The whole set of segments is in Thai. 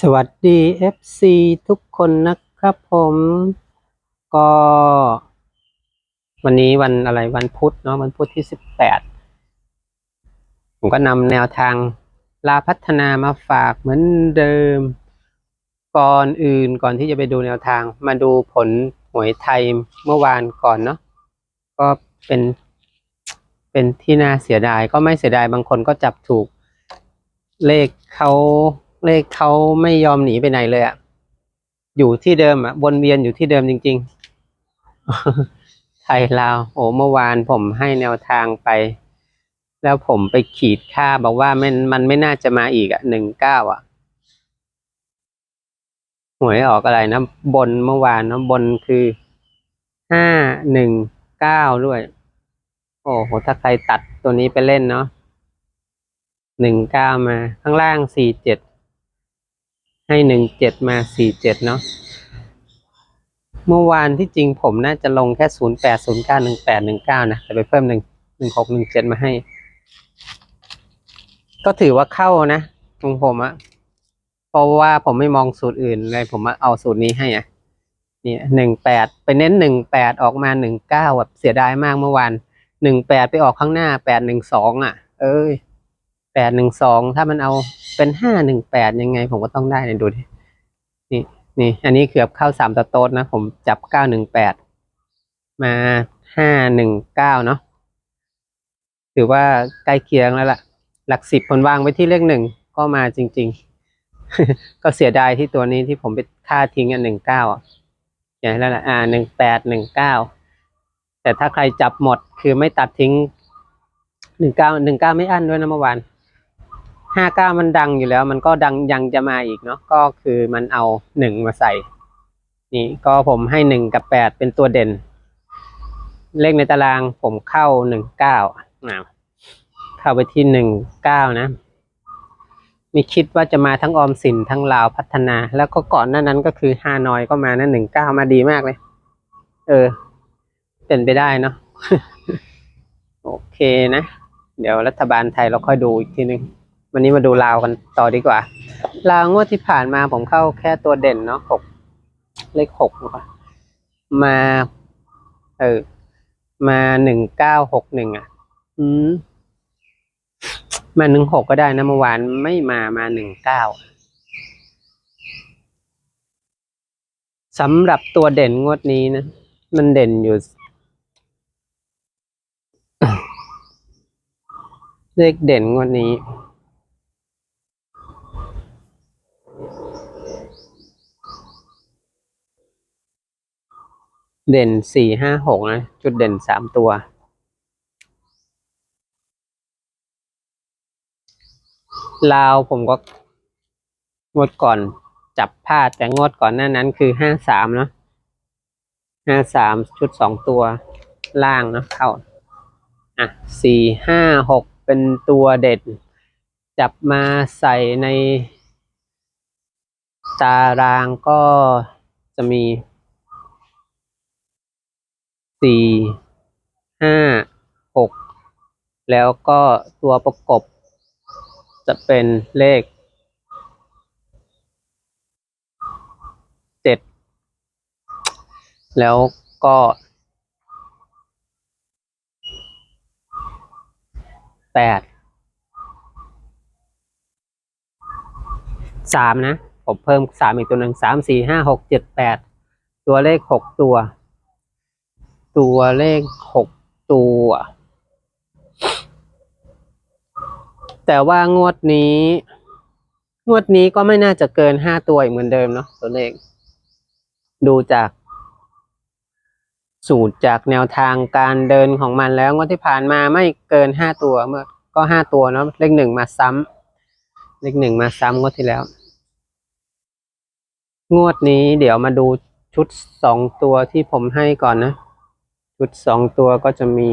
สวัสดี FC ทุกคนนะครับผมก็ วันนี้วันอะไรวันพุธเนาะวันพุธที่สิบแปดผมก็นำแนวทางลาพัฒนามาฝากเหมือนเดิม ก่อนอื่นก่อนที่จะไปดูแนวทาง มาดูผลหวยไทยเมื่อวานก่อนเนาะก็เป็น เป็นที่น่าเสียดายก็ไม่เสียดายบางคนก็จับถูกเลขเขา เลขเขาไม่ยอมหนีไปไหนเลยอะ่ะอยู่ที่เดิมอะ่ะวนเวียนอยู่ที่เดิมจริง ๆ ไทยลาวโอ้เมื่อวานผมให้แนวทางไป แล้วผมไปขีดค่าบอกว่ามันมันไม่น่าจะมาอีกอะ่ะหนึ่งเก้าอะหวยออกอะไรนะบนเมื่อวานนะบนคือห้าหนึ่งเก้าด้วย โอ้โหถ้าใครตัดตัวนี้ไปเล่นเนาะหนึ่งเก้ามา ข้างล่างสี่เจ็ด ให้หนึ่งเจ็ดมาสี่เจ็ดเนาะเมื่อวานที่จริงผมน่าจะลงแค่ศูนย์แปดศูนย์เก้าหนึ่งแปดหนึ่งเก้านะแต่ไปเพิ่มหนึ่งหนึ่งหกหนึ่งเจ็ดมาให้ ก็ถือว่าเข้านะของผมอะเพราะว่าผมไม่มองสูตรอื่นเลยผมมาเอาสูตรนี้ให้อะเนี่ยหนึ่งแปดไปเน้นหนึ่งแปดออกมาหนึ่งเก้าแบบเสียดายมากเมื่อวานหนึ่งแปดไปออกข้างหน้าแปดหนึ่งสองอะ เอ้ย แปดหนึ่งสองถ้ามันเอาเป็นห้าหนึ่งแปดยังไง ผมก็ต้องได้เนี่ยดูดินี่นี่ อันนี้เกือบเข้าสามตะโต๊ดนะ ผมจับเก้าหนึ่งแปดมาห้าหนึ่งเก้าเนาะถือว่าใกล้เคียงแล้วล่ะ หลักสิบผลวางไว้ที่เลขหนึ่งก็มาจริง ๆ ก็เสียดายที่ตัวนี้ที่ผมไปค่าทิ้งอันหนึ่งเก้าอย่างนั้นแหละอ่าหนึ่งแปดหนึ่งเก้าแต่ถ้าใครจับหมดคือไม่ตัดทิ้งหนึ่งเก้าหนึ่งเก้าไม่อั้นด้วยนะเมื่อวาน ห้าเก้ามันดังอยู่แล้ว มันก็ดังยังจะมาอีกเนาะก็คือมันเอาหนึ่งมาใส่ นี่ก็ผมให้หนึ่งกับแปดเป็นตัวเด่น เลขในตารางผมเข้าหนึ่งเก้าอ่าเข้าไปที่หนึ่งเก้านะม่คิดว่าจะมาทั้งออมสินทั้งลาวพัฒนา แล้วก็ก่อนหน้านั้นก็คือฮานอยก็มานะหนึ่งเก้ามาดีมากเลย เออ เป็นไปได้เนาะโอเคนะ เดี๋ยวรัฐบาลไทยเราค่อยดูอีกทีนึง วันนี้มาดูลาวกันต่อดีกว่า ลาวงวดที่ผ่านมาผมเข้าแค่ตัวเด่นเนาะหกเลขหกนะมาเออมาหนึ่งเก้าหกหนึ่งอะ อืมมาหนึ่งหกก็ได้นะเมื่อวานไม่มามาหนึ่งเก้าสำหรับตัวเด่นงวดนี้นะ มันเด่นอยู่ เลขเด่นงวดนี้ เด่นสี่ห้าหกนะ จุดเด่นสามตัว ลาวผมก็งดก่อนจับพลาดแต่งดก่อนหน้านั้นคือห้าสามเนาะห้าสามชุดสองตัวล่างนะเข้า อะสี่ห้าหกเป็นตัวเด็ดจับมาใส่ใน ตารางก็จะมี สี่ห้าหกแล้วก็ตัวประกบจะเป็นเลขเจ็ดแล้วก็แปดสามนะ ผมเพิ่มสามอีกตัวหนึ่งสามสี่ห้าหกเจ็ดแปดตัวเลขหกตัว ตัวเลขหกตัว แต่ว่างวดนี้ งวดนี้ก็ไม่น่าจะเกินห้าตัวเหมือนเดิมเนาะตัวเลข ดูจาก สูตรจากแนวทางการเดินของมันแล้วงวดที่ผ่านมาไม่เกินห้าตัวเมื่อก็ห้าตัวเนาะเลขหนึ่งมาซ้ำเลขหนึ่งมาซ้ำงวดที่แล้ว งวดนี้เดี๋ยวมาดูชุดสองตัวที่ผมให้ก่อนนะ ชุดสองตัวก็จะมี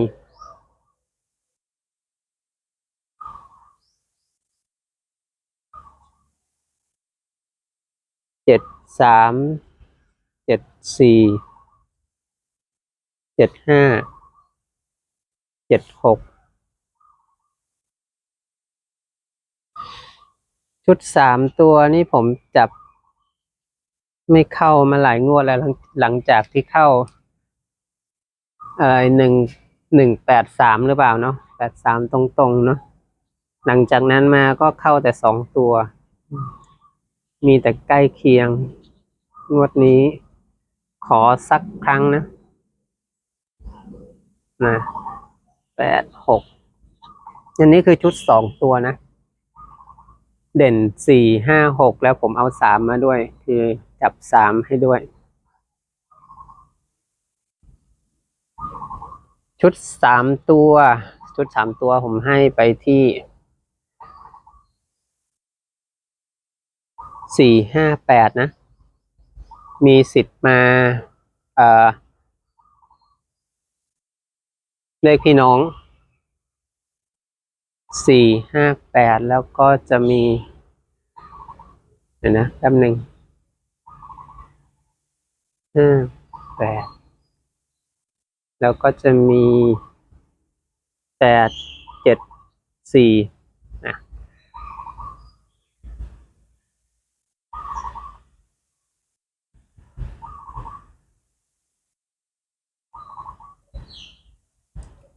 เจ็ดสามเจ็ดสี่เจ็ดห้าเจ็ดหกชุดสามตัวนี่ผมจับไม่เข้ามาหลายงวดแล้วหลังหลังจากที่เข้า อะไรหนึ่งหนึ่งแปดสามหรือเปล่าเนาะแปดสามตรงๆเนาะหลังจากนั้นมาก็เข้าแต่สองตัว มีแต่ใกล้เคียง งวดนี้ขอสักครั้งนะนะแปดหกอันนี้คือชุดสองตัวนะ เด่นสี่ห้าหกแล้วผมเอาสามมาด้วย คือจับสามให้ด้วย ชุดสามตัว ชุดสามตัวผมให้ไปที่สี่ห้าแปดนะ มีสิทธิ์มาเอ่อเลขพี่น้องสี่ห้าแปดแล้วก็จะมีเดี๋ยวนะแป๊บหนึ่งห้าแปด แล้วก็จะมีแปดเจ็ดสี่นะ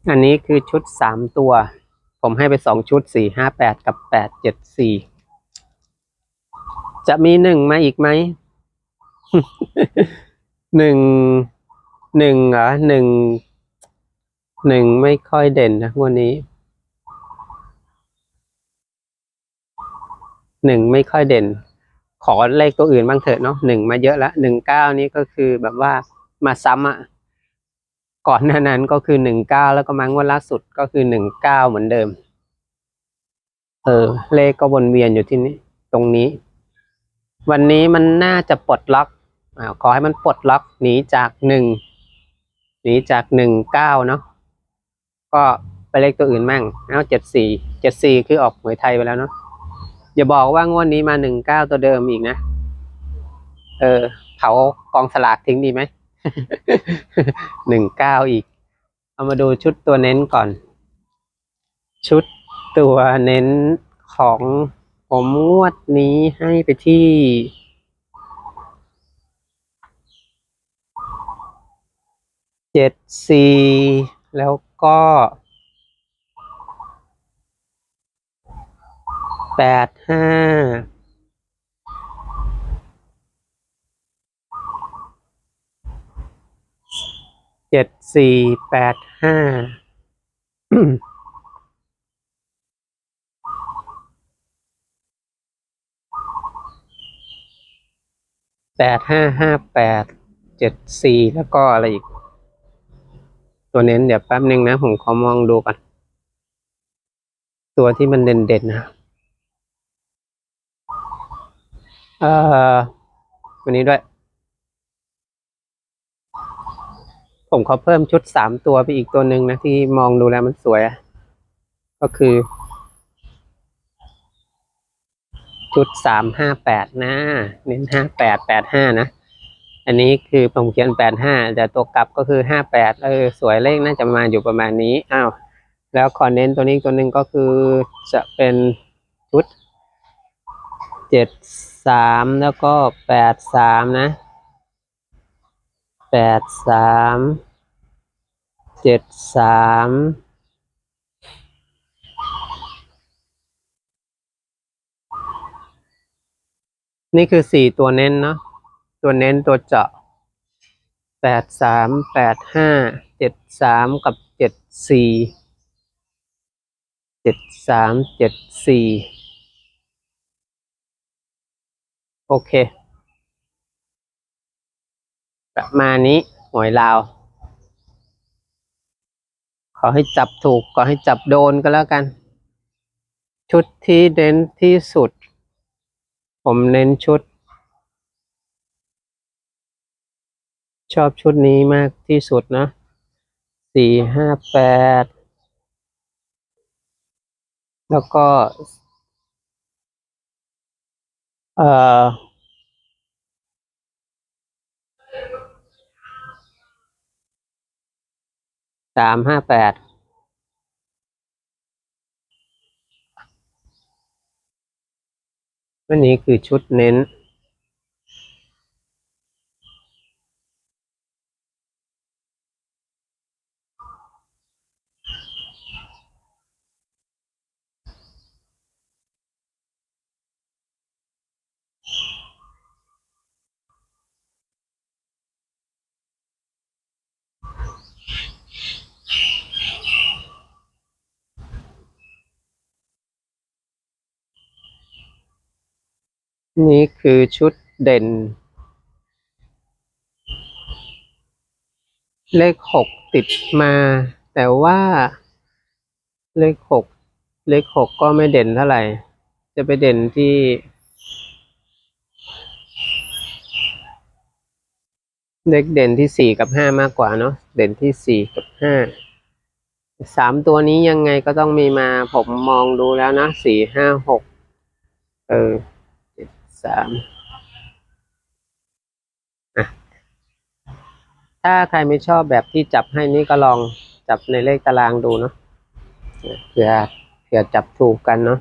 อันนี้คือชุดสามตัว ผมให้ไปสองชุดสี่ห้าแปดกับแปดเจ็ดสี่จะมีหนึ่งมาอีกไหมหนึ่ง หนึ่งเหรอหนึ่งหนึ่งไม่ค่อยเด่นนะวันนี้หนึ่งไม่ค่อยเด่น ขอเลขตัวอื่นบ้างเถอะเนาะหนึ่งมาเยอะละหนึ่งเก้านี้ก็คือแบบว่ามาซ้ำอะก่อนหน้านั้นก็คือหนึ่งเก้าแล้วก็มั้งวันล่าสุดก็คือหนึ่งเก้าเหมือนเดิม เออ เลขก็วนเวียนอยู่ที่นี้ ตรงนี้ วันนี้มันน่าจะปลดล็อกอขอให้มันปลดล็อกหนีจากหนึ่ง หนีจากหนึ่งเก้าเนาะก็ไปเลขตัวอื่นมั่งเอาเจ็ดสี่เจ็ดสี่คือออกหวยไทยไปแล้วเนาะอย่าบอกว่างวดนี้มาหนึ่งเก้าตัวเดิมอีกนะเออเผากองสลากทิ้งดีไหมหนึ่งเก้าอีก เอามาดูชุดตัวเน้นก่อน ชุดตัวเน้นของผมงวดนี้ให้ไปที่ เจ็ดสี่แล้วก็แปดห้าเจ็ดสี่แปดห้าแปดห้าห้าแปดเจ็ดสี่แล้วก็อะไรอีก ตัวเน้นเดี๋ยวแป๊บนึงนะ ผมขอมองดูก่อน ตัวที่มันเด่นๆนะเอ่อตัวนี้ด้วย ผมขอเพิ่มชุดสามตัวไปอีกตัวหนึ่งนะ ที่มองดูแล้วมันสวย ก็คือ ชุดสามห้าแปดนะ เน้นห้าแปดแปดห้านะ อันนี้คือผมเขียนแปดห้าแต่ตัวกลับก็คือห้าแปดเออสวยเลขน่าจะมาอยู่ประมาณนี้อ้าวแล้วขอเน้นตัวนี้ตัวหนึ่งก็คือจะเป็นชุดเจ็ดสามแล้วก็แปดสามนะแปดสามเจ็ดสามนี่คือสี่ตัวเน้นเนาะ ตัวเน้นตัวเจาะแปดสามแปดห้าเจ็ดสามกับเจ็ดสี่เจ็ดสามเจ็ดสี่โอเค ประมาณนี้หวยลาว ขอให้จับถูก ขอให้จับโดนก็แล้วกัน ชุดที่เน้นที่สุด ผมเน้นชุด ชอบชุดนี้มากที่สุดนะสี่ห้าแปดแล้วก็ เอ่อสามห้าแปดวันนี้คือชุดเน้น นี่คือชุดเด่น เลขหกติดมา แต่ว่า เลขหกเลขหกก็ไม่เด่นเท่าไหร่ จะไปเด่นที่ เลขเด่นที่สี่กับห้ามากกว่าเนาะเด่นที่สี่กับห้าสามตัวนี้ยังไงก็ต้องมีมาผมมองดูแล้วนะสี่ห้าหกเออ สามอะถ้าใครไม่ชอบแบบที่จับให้นี่ก็ลองจับในเลขตารางดูเนาะเผื่อเผื่อจับถูกกันเนาะ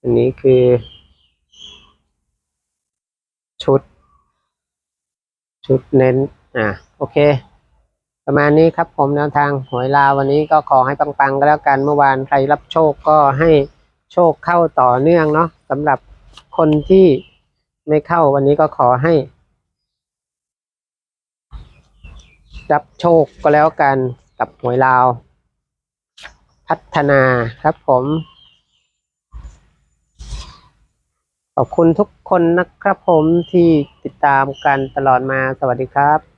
อันนี้คือ ชุด ชุดเน้น อะโอเค ประมาณนี้ครับผมแนวทางหวยลาววันนี้ก็ขอให้ปังๆก็แล้วกันเมื่อวานใครรับโชคก็ให้โชคเข้าต่อเนื่องเนาะสำหรับ คนที่ไม่เข้าวันนี้ก็ขอให้ รับโชคก็แล้วกันกับหวยลาว พัฒนาครับผม ขอบคุณทุกคนนะครับผมที่ติดตามกันตลอดมาสวัสดีครับ